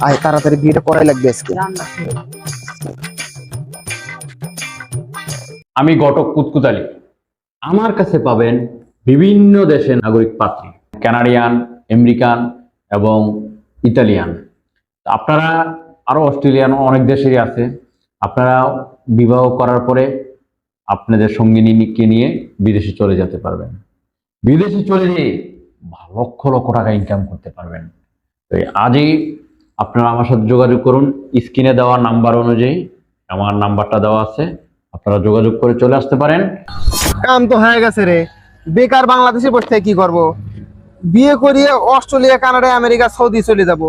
আয়, তাড়াতাড়ি বিয়েটা করাই লাগবে আজকে। আমি ঘটক কুতকুতালি আমার কাছে পাবেন বিভিন্ন দেশের নাগরিক পাত্রী। ক্যানাডিয়ান, আমেরিকান এবং ইতালিয়ান। আপনারা আরও অস্ট্রেলিয়ান অনেক দেশেরই আছে। আপনারা বিবাহ করার পরে আপনাদের সঙ্গিনীকে নিয়ে বিদেশে চলে যেতে পারবেন। বিদেশে চলে যেয়ে লক্ষ লক্ষ টাকা ইনকাম করতে পারবেন। তো আজই আপনারা আমার সাথে যোগাযোগ করুন। স্ক্রিনে দেওয়া নাম্বার অনুযায়ী আমার নাম্বারটা দেওয়া আছে। আপনারা যোগাযোগ করে চলে আসতে পারেন। কাম তো হয়ে গেছে রে। বেকার বাংলাদেশে বসে কি করব? বিয়ে করিয়ে অস্ট্রেলিয়া, কানাডা, আমেরিকা, সৌদি চলে যাব।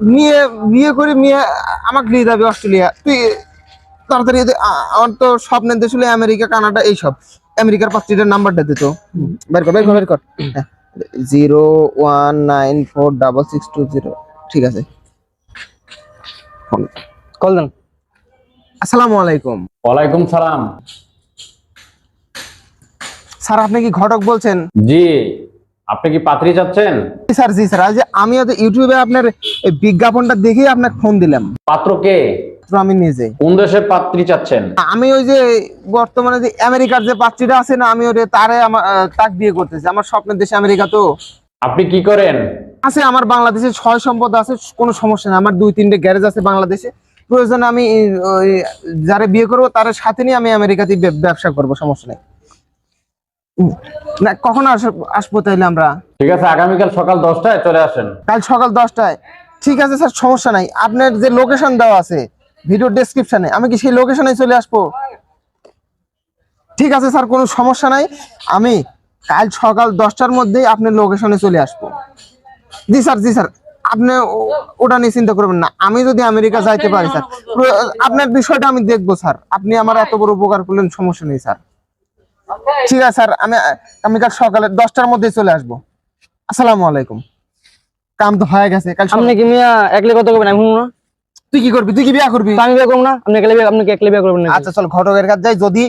নিয়ে, বিয়ে করে মেয়ে আমাকে নিয়ে যাবে অস্ট্রেলিয়া। তুই তাড়াতাড়ি আমার তো স্বপ্নের দেশ হলো আমেরিকা, কানাডা এইসব আমেরিকার পাত্রীটার নাম্বারটা দিত বের কর বের কর বের কর। Zero one nine four double six two zero. ঠিক আছে। কল দেন। আসসালামু আলাইকুম। ওয়ালাইকুম সালাম। স্যার আপনি কি ঘটক বলছেন? জি। আপনি কি পাত্রী চাচ্ছেন? স্যার জি স্যার। আজ আমিও তো ইউটিউবে আপনার এই বিজ্ঞাপনটা দেখেই আপনাকে ফোন দিলাম। পাত্র কে? তো আমি নিজে। কোন দেশের পাত্রী চাচ্ছেন? আমি ওই যে বর্তমানে যে আমেরিকার যে পাত্রীটা আছে না আমি ওরে তারে আমার তাক বিয়ে করতেছি। আমার স্বপ্নের দেশ আমেরিকা তো। আপনি কি করেন? আছে আমার বাংলাদেশে ছয় সম্পদ আছে কোনো সমস্যা নেই। আমার দুই তিনটে গ্যারেজ আছে বাংলাদেশে। প্রয়োজন আমি যারে বিয়ে করব তার সাথে নিয়ে আমি আমেরিকাতে ব্যবসা করব সমস্যা নেই। না কখন আস- আসব তাইলে আমরা? ঠিক আছে আগামীকাল সকাল দশটায় চলে আসেন। কাল সকাল দশটায়। ঠিক আছে স্যার সমস্যা নাই। আপনার যে লোকেশন দেওয়া আছে ভিডিও ডেসক্রিপশনে আমি কি সেই লোকেশনে চলে আসব? ঠিক আছে স্যার কোনো সমস্যা নাই। আমি কাল সকাল দশটার মধ্যেই আপনার লোকেশনে চলে আসব। জি স্যার জি স্যার। আপনি ওটা নিয়ে চিন্তা করবেন না। আমি যদি আমেরিকা যাইতে পারি স্যার। আপনার বিষয়টা আমি দেখব স্যার। আপনি আমার এত বড় উপকার করলেন সমস্যা নেই স্যার। ঠিক আছে স্যার। আমি আমি কাল সকালে দশটার মধ্যেই চলে আসব। আসসালামু আলাইকুম। কাম তো হয়ে গেছে। কাল আপনি কি মিয়া একলে কত করবেন? আমি না। তুই কি করবি? তুই কি বিয়া করবি? তো আমি বিয়ে করব না। আপনি একলে বিয়ে আপনি কি একলে বিয়ে করবেন না আচ্ছা চল ঘটকের কাছে যাই। যদি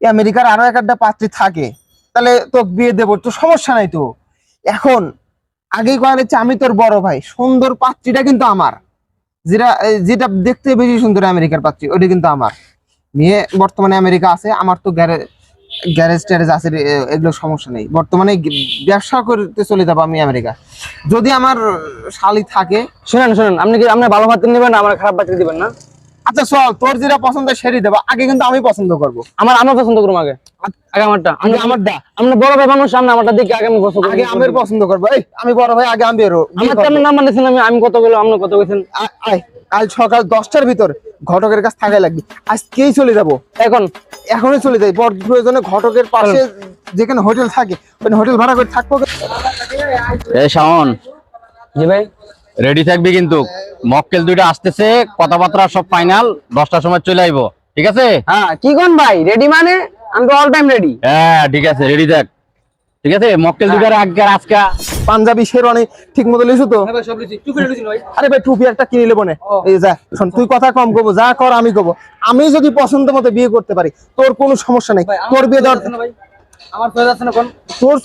আমেরিকার আরও এক একটা পাত্রী থাকে তাহলে তো বিয়ে দেবো, তো সমস্যা নাই তো। এখন, আগেই কয়া যাচ্ছে আমি তোর বড় ভাই। সুন্দর পাত্রীটা কিন্তু আমার। যেটা যেটা দেখতে বেশি সুন্দর আমেরিকার পাত্রী ওটা কিন্তু আমার। মেয়ে বর্তমানে আমেরিকা আছে, আমার তো গ্যারেজ গ্যারেজ ট্যারেজ আছে এগুলো সমস্যা নেই। বর্তমানে ব্যবসা করতে চলে যাব আমি আমেরিকা। যদি আমার শালি থাকে, শুনেন শুনেন, আপনি কি আপনার ভালো পাত্র নেবেন না, আমার খারাপ পাত্র দিবেন না? আচ্ছা চল তোর যেটা পছন্দ সেটাই দেবো। আগে কিন্তু আমি পছন্দ করব। আমার আমার পছন্দ করুন আগে। আগে আমারটা। আমি আমারটা। বড় ভাই মানুষ সামনে আমারটা দিকে আগে আমি পছন্দ করব। আগে আমের পছন্দ করব। এই আমি বড় ভাই আগে আমি বেরো। আমার তো আপনি নাম্বার আমি আমি কত বললাম আপনি কত বলছেন? কাল সকাল দশটার ভিতর ঘটকের কাছে থাকাই লাগবে। আজকেই চলে যাব। এখন? এখনই চলে যাই। পর প্রয়োজনে ঘটকের পাশে যেখানে হোটেল থাকে হোটেল ভাড়া করে থাকব। এই শাওন। জি ভাই। রেডি থাকবি কিন্তু। মক্কেল দুইটা আসতেছে কথাবার্তা সব ফাইনাল দশটার সময় চলে আইবো। ঠিক আছে? হ্যাঁ কি কোন ভাই? রেডি মানে? আমি তো অল টাইম রেডি হ্যাঁ ঠিক আছে রেডি থাক। ঠিক আছে? মক্কেল দুইটার আজকে আজকা পাঞ্জাবি শেরওয়ানি ঠিক মতো লিখছো তো? আরে ভাই টুপি একটা কিনে নেব না। এই যা শোন তুই কথা কম করব যা কর আমি করব আমি যদি পছন্দ মতো বিয়ে করতে পারি তোর কোনো সমস্যা নেই। তোর বিয়ে দেওয়ার আমার প্রয়োজন আছে না কোন? তোর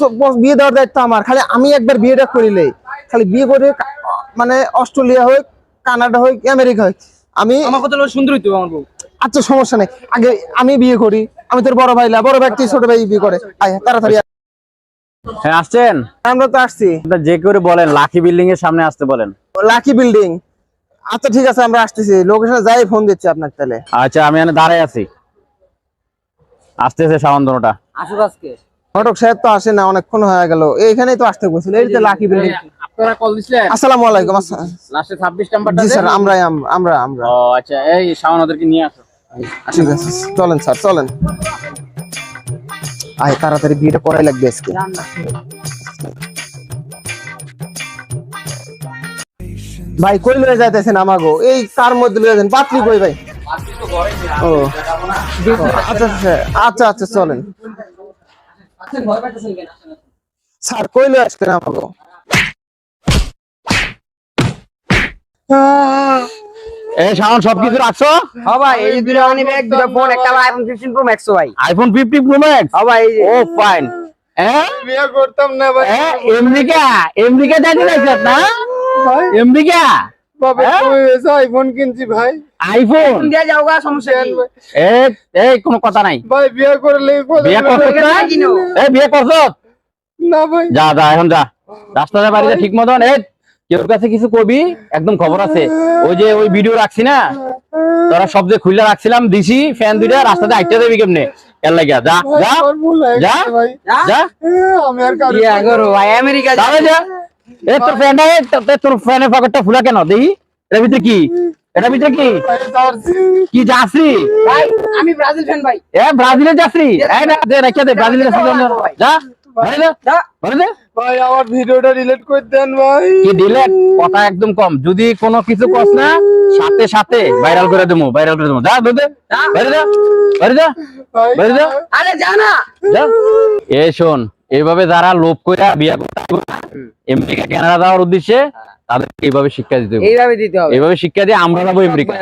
বিয়ে দেওয়ার দায়িত্ব আমার। খালি আমি একবার বিয়েটা করিলে খালি বিয়ে করে মানে অস্ট্রেলিয়া হোক কানাডা হোক আমেরিকা হোক আমি আমার কত সুন্দর হইতো আমার বউ। আচ্ছা সমস্যা নেই। আগে আমি বিয়ে করি আমি তোর বড় ভাই বড় ভাই তুই ছোট ভাই বিয়ে করে। আয় তাড়াতাড়ি হ্যাঁ আসছেন? আমরা তো আসছি। যে করে বলেন লাকি বিল্ডিং এর সামনে আসতে বলেন। লাকি বিল্ডিং আচ্ছা ঠিক আছে আমরা আসতেছি। লোকেশনে যাই ফোন দিচ্ছি আপনার তাহলে। আচ্ছা আমি এখানে দাঁড়ায় আছি। আসতেছে সাবন্ধনটা আসুক আজকে। ঘটক সাহেব তো আসে না অনেকক্ষণ হয়ে গেল। এইখানেই তো আসতে বলছিল। এই যে লাকি বিল্ডিং আপনারা কল দিছিলেন? আসসালামু আলাইকুম লাস্টে 26 নাম্বারটা স্যার আমরা আমরা আমরা। ও আচ্ছা এই শাওন ওদেরকে নিয়ে আসো। ঠিক আছে চলেন স্যার চলেন। আয় তাড়াতাড়ি বিয়েটা করাই লাগবে আজকে। ভাই কই লয়ে যাইতেছেন আমাগো? এই কার মধ্যে লয়ে যান? পাত্রী কই ভাই? ও। আচ্ছা আচ্ছা আচ্ছা আচ্ছা চলেন। স্যার কই লয়ে আসছেন আমাগো? সবকিছু রাখছো? হ্যাঁ ভাই এই দুটো ব্যাগ দুটো ফোন একটা আইফোন 15 প্রো ম্যাক্স ভাই। আইফোন ফিফটি প্রো ম্যাক্স হ্যাঁ ভাই ও ফাইন হ্যাঁ বিয়ে করতাম না ভাই। হ্যাঁ আমেরিকা আমেরিকা যাইতে লাগছ না আমেরিকা বাবা? তুমি এসে আইফোন কিনছি ভাই। আইফোন দিয়ে সমস্যা কি? এই এই কোনো কথা নাই। ভাই বিয়ে করলে বিয়ে করছ? না কিনো। বিয়ে করছ? না ভাই। যা যা এখন যা। রাস্তাতে বাড়িতে ঠিক মতন এই কেউ কাছে কিছু কবি? একদম খবর আছে। ওই যে ওই ভিডিও রাখছি না? তোরা সব যে খুলে রাখছিলাম দিছি ফ্যান দুইটা রাস্তাতে আইটা দেবি কেমনে? এর যা যা যা। যা। আমেরিকা যা। এ তোর ফ্যানটা এ, তোর- তোর- তোর ফ্যানের পকেটটা ফুলা কেন? দেখি। এটার ভিতরে কি? এটার ভিতরে কি? ভাই, জার্সি। ভাই আমি ব্রাজিল ফ্যান ভাই। এ ব্রাজিলের যাত্রী এই না দে রেখে দে ব্রাজিলের যা। ভাই আমার ভিডিওটা ডিলিট করে দেন ভাই। কি ডিলেট কথা একদম কম। যদি কোনো কিছু কস না সাথে সাথে ভাইরাল করে দেবো ভাইরাল করে দেবো। যা দে দে বাইরে যা। বাইরে যা। বাইরে যা। আরে যা না। যা। এ শোন এইভাবে যারা লোভ করে বিয়ে করতে আমেরিকা কানাডা যাওয়ার উদ্দেশ্যে তাদেরকে এইভাবে শিক্ষা দিতে হবে। এইভাবে দিতে হবে। এইভাবে শিক্ষা দিয়ে আমরা যাব আমেরিকা।